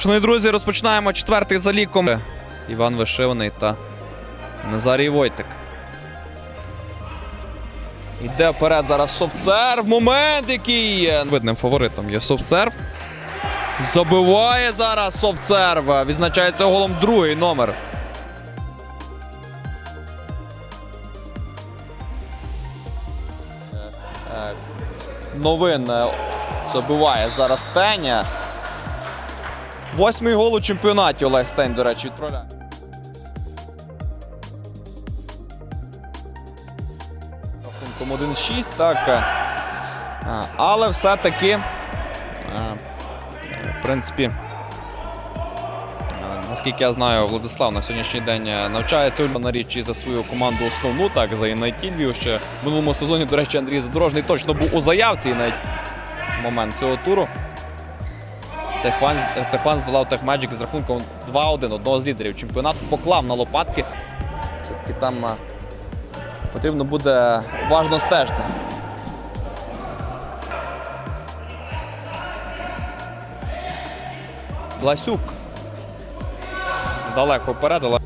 Шановні друзі, розпочинаємо четвертий за ліком. Іван Вишиваний та Назарій Войтик. Йде вперед зараз Совцерв. Момент, який. Видним фаворитом є Совцерв. Забиває зараз Совцерв. Відзначається голом другий номер. Е, Новин е, забиває зараз Стеня. Восьмий гол у чемпіонаті Олег Стень, до речі, відправляє. Рахунком 1-6, так. е, Але все-таки, е, в принципі, е, наскільки я знаю, Владислав на сьогоднішній день е, навчається на річі за свою команду основну, так, за Інайті Львів. Ще в минулому сезоні, до речі, Андрій Задорожний точно був у заявці навіть момент цього туру. Техван, Техван здолав Техмеджик з рахунком 2-1, одного з лідерів чемпіонату, поклав на лопатки. Все-таки там потрібно буде уважно стежити. Власюк. Далеко вперед, але.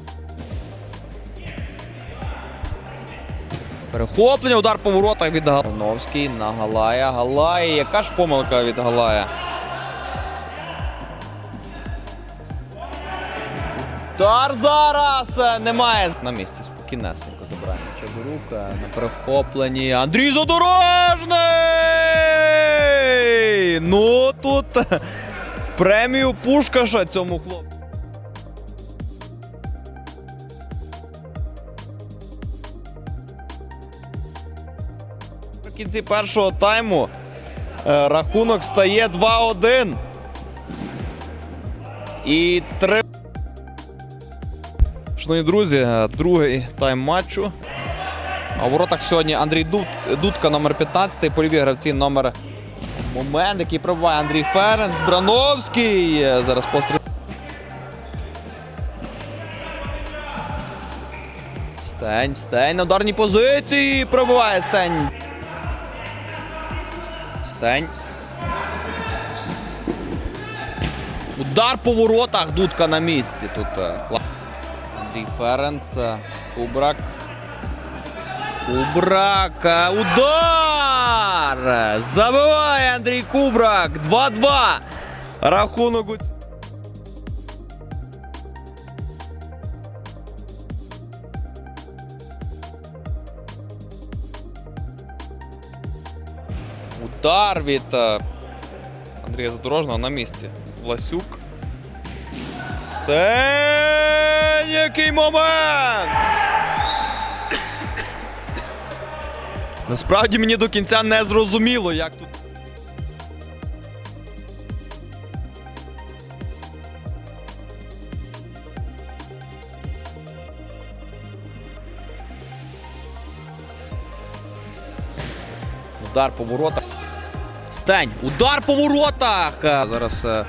Перехоплення, удар по воротах від Галановський на Галая. Галай. Яка ж помилка від Галая? Удар зараз е, немає. На місці спокійнесенько забирає м'яча до рук е, на перехопленні. Андрій Задорожний! Ну тут е, премію Пушкаша цьому хлопцю. В кінці першого тайму рахунок стає 2-1. І три. Шановні друзі, е, другий тайм матчу. А у воротах сьогодні Андрій Дуд, Дудка, номер 15, польові гравці номер момент, який пробиває Андрій Ференц, Брановський. Е, Зараз постріл. Стень, Стень на ударній позиції. Пробиває Стень. Стень. Удар по воротах. Дудка на місці. Тут е, Андрій Ференц. е, Кубрак. Кубрак. е, Удар! Забиває Андрій Кубрак. 2-2. Рахунок. у ц- Удар від е, Андрія Задорожного на місці. Власюк. Стень! Який момент! Насправді мені до кінця не зрозуміло, як тут. Удар по воротах. Стень! Удар по воротах! Зараз е,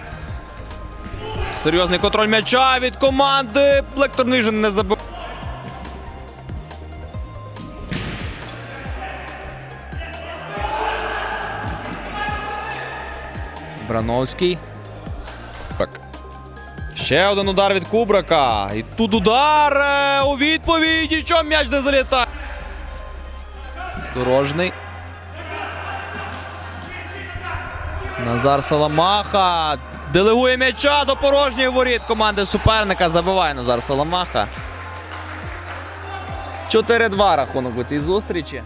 серйозний контроль м'яча від команди. Blackthorn Vision не забив. Брановський. Ще один удар від Кубрака. І тут удар е, у відповіді. Що м'яч не залітає. Осторожний. Назар Саламаха. Делегує м'яча до порожніх воріт команди суперника. Забиває Назар Саламаха. 4-2 рахунок у цій зустрічі.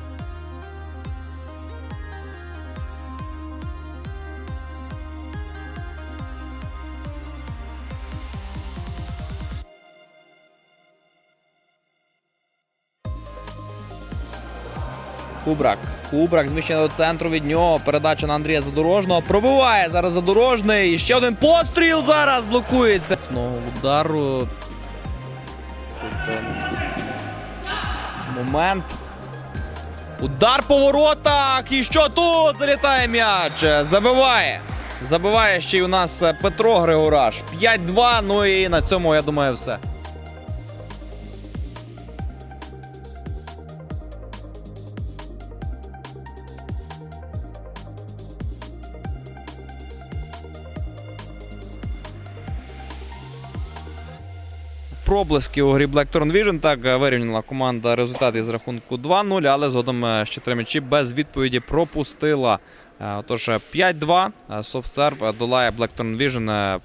Кубрак. Кубрак зміщений до центру від нього. Передача на Андрія Задорожного. Пробиває зараз Задорожний. І ще один постріл зараз блокується. Ну, удару. Тут, е, момент. Удар по воротах. І що тут? Залітає м'яч. Забиває. Забиває ще й у нас Петро Григораш. 5-2. Ну і на цьому, я думаю, все. Проблески у грі Blackthorn Vision. Так е, вирівняла команда результат із рахунку 2-0, але згодом е, ще три м'ячі без відповіді пропустила. Е, Отож, е, 5-2. Е, SoftServe долає долає Blackthorn Vision